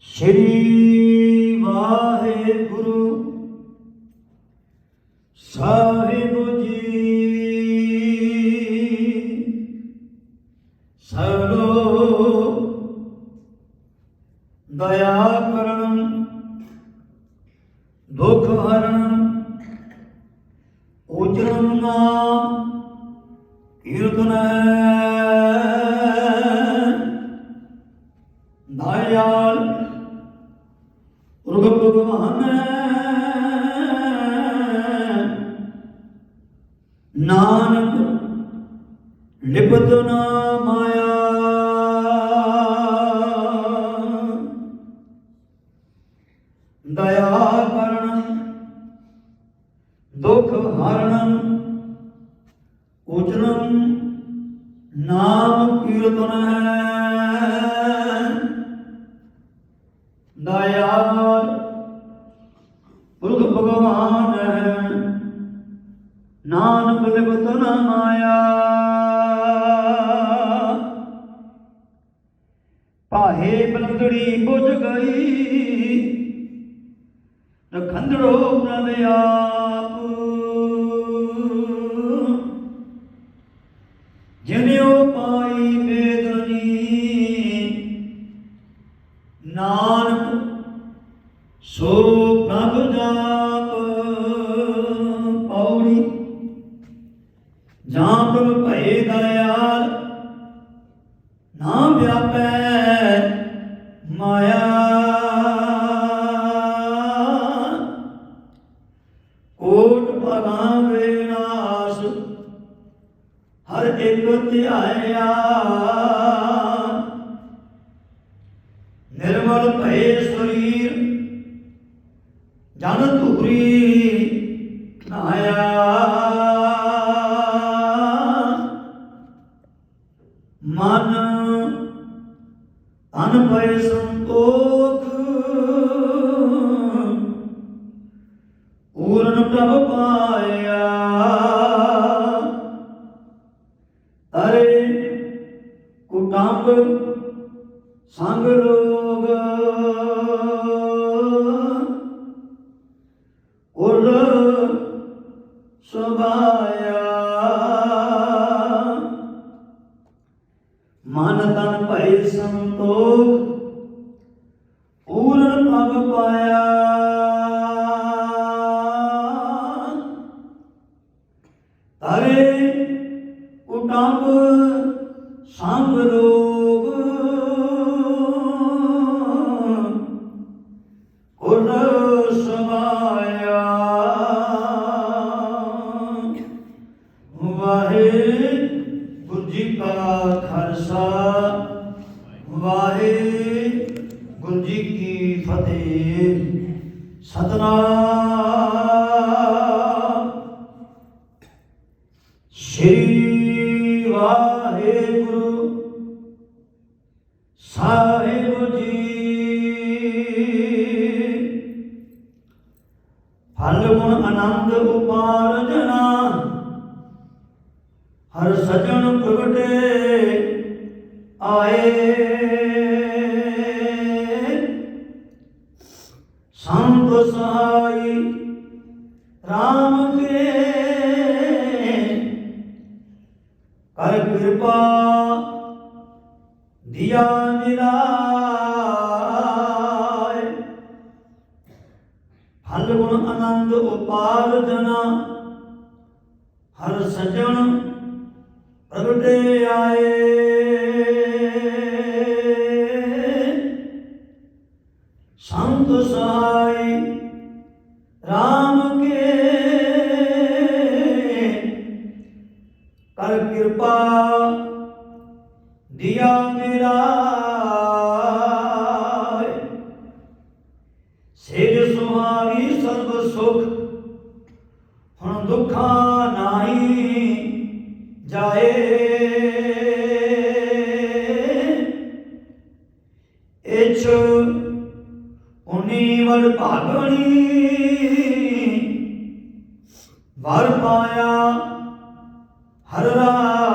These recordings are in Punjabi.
ਸ਼੍ਰੀ ਵਾਹਿਗੁਰੂ ਸਾਹਿਬ ਜੀ। ਸਰੋ ਦਇਆ ਕਰਨ ਦੁਖ ਹਰਨ ਉਜਰਮ ਨਾਮ ਕੀਰਤਨ ਦਇਆਲ ਰੂਪ ਭਗਵਾਨ ਨਾਨਕ ਦਇਆਲ ਪੁਰਖ ਭਗਵਾਨ ਹੈ। ਨਾਨਕ ਲਿਪਤ ਨ ਮਾਇਆ। ਪਾਹੇ ਬਲੰਦੜੀ ਬੁਝ ਗਈ ਰਖੰਦੜੋ ਪ੍ਰਭ ਆਪ। ਜਿਨਿਓ ਪਾਈ ਬੇਦਨੀ, ਨਾਨਕ ਸੋ ਪ੍ਰਭ ਜਾਪ ਪੌੜੀ ਜਾਂ ਪ੍ਰਭ ਭਏ ਦਇਆਲ ਨਾ ਵਿਆਪੈ ਮਾਇਆ। ਕੋਟ ਭਗਾਂ ਵੇਨਾਸ ਹਰ ਇੱਕ ਧਿਆਇਆ। ਨਿਰਮਲ ਭਏ ਸਰੀਰ ਜਨ ਧੂਰੀ ਨਾਇਆ। ਮਨ ਤਨ ਭਏ ਸੰਤੋਖ ਪਾਇਆ। ਤਰੇ ਕੁਟੰਬ ਸੰਗ ਲੋਗ ਉਰ ਸਮਾਇਆ। ਸਤਨਾਮ। ਸ਼੍ਰੀ ਵਾਹਿਗੁਰੂ ਸਾਹਿਬ ਜੀ। ਫਲ ਗੁਣ ਆਨੰਦ ਉਪਾਰਜਨਾ ਹਰ ਸਜਣ ਪ੍ਰਗਟੇ ਆਏ। ਸੰਤ ਸਹਾਈ, ਰਾਮ ਕੇ। ਕਰ ਕਿਰਪਾ ਦਿਆ ਨਿਰਾਏ। ਫਲ ਗੁਣ ਆਨੰਦ ਉਪਾਰ ਜਨਾ ਹਰ ਸਜਣ ਪ੍ਰਗਟੇ ਆਏ। ਸੰਤ ਸਹਾਈ ਰਾਮ ਕੇ। ਕਰ ਕਿਰਪਾ ਦਿਆ ਮੇਰਾ। ਸੇਜ ਸੁਹਾਗੀ ਸਰਬ ਸੁਖ, ਹੁਣ ਦੁੱਖਾਂ ਨਹੀਂ ਜਾਏ। ਇਛ ਉਨੀ ਵਰ ਭਾਗਣੀ ਪਰ ਪਾਇਆ, ਹਰ ਰਾਏ।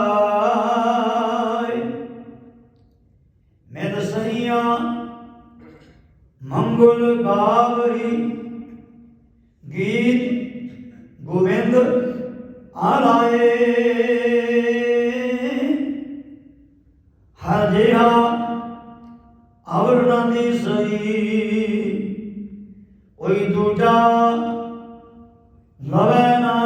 ਮੈਂ ਦਸਈਆ ਮੰਗਲ ਗਾਵਹੀ ਗੀਤ ਗੋਵਿੰਦ ਆਲਾਏ। ਹਜਿਹਾ ਅਵਰਨਾ ਦੀ ਸਹੀ, ਕੋਈ ਦੂਟਾ ਲਵੇ ਨਾ।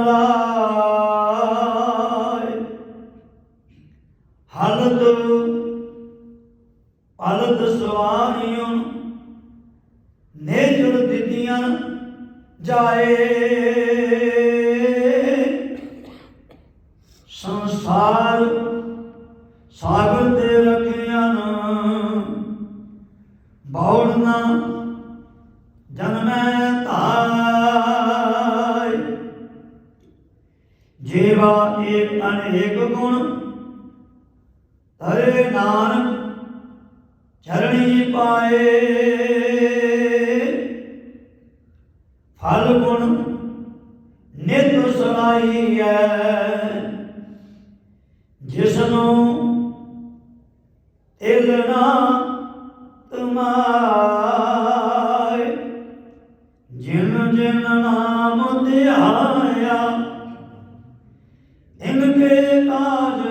ਜੇਵਾ ਏਕ ਅਨੇਕ ਗੁਣ ਤਰੇ ਨਾਨਕ ਚਰਣੀ ਪਾਏ। ਫਲ ਗੁਣ ਨਿਤ ਸਲਾਈਐ ਜਿਸਨੂੰ ਇਲਨਾ ਤੁਮਾਏ। ਜਿਨ ਜਿਨ ਨਾਮ ਧਿਆਇਆ ਇਨਕੇ ਕਾਜ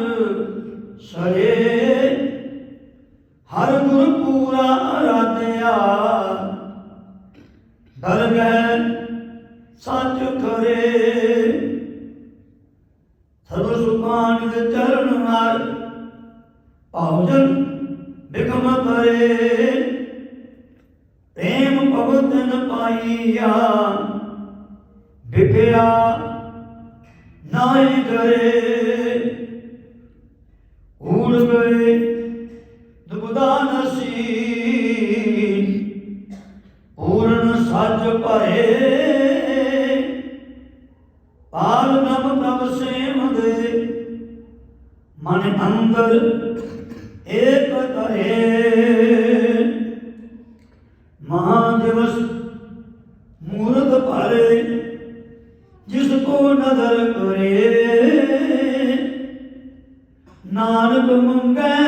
ਸਰੇ ਹਰ ਗੁਰ ਪੂਰਾ ਅਰਾਧਿਆ ਦਰਗਹਿ ਸੱਚ ਕਰੇ ਸਰਬ ਸੁਖਾਨ ਦੇ ਚਰਨ ਮਾਰ ਪਾਉਜਨ ਬਿਕਮ ਕਰੇ ਪ੍ਰੇਮ ਭਗਤਨ ਪਾਈਆ। ਵਿਖਿਆ ਨਾਹੀ ਕਰੇ। ਉੜ ਗਏ ਦੁਬਦਾ ਨਸੀ ਪੂਰਨ ਸੱਚ ਭਰੇ। ਪਾਲ ਨਭ ਨਭ ਸੇਮ ਦੇ। ਮਨ ਅੰਦਰ ਏਕ ਕਰੇ ਮਹਾ ਦਿਵਸ ਮੂਰਤ ਭਾਰੇ। ਨਦਰ ਕਰੇ ਨਾਨਕ ਮੰਗੈ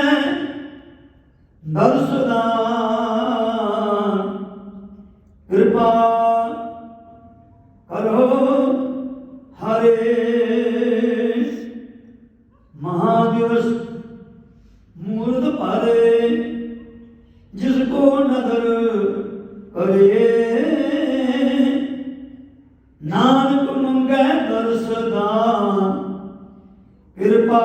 ਦਰਸਦਾਨ ਕਿਰਪਾ ਕਰੋ ਹਰੇ। ਮਹਾਦਿਵਸ ਮੂਰਤ ਭਾਰੇ ਜਿਸ ਕੋ ਨਦਰ ਕਰੇ। ਕਿਰਪਾ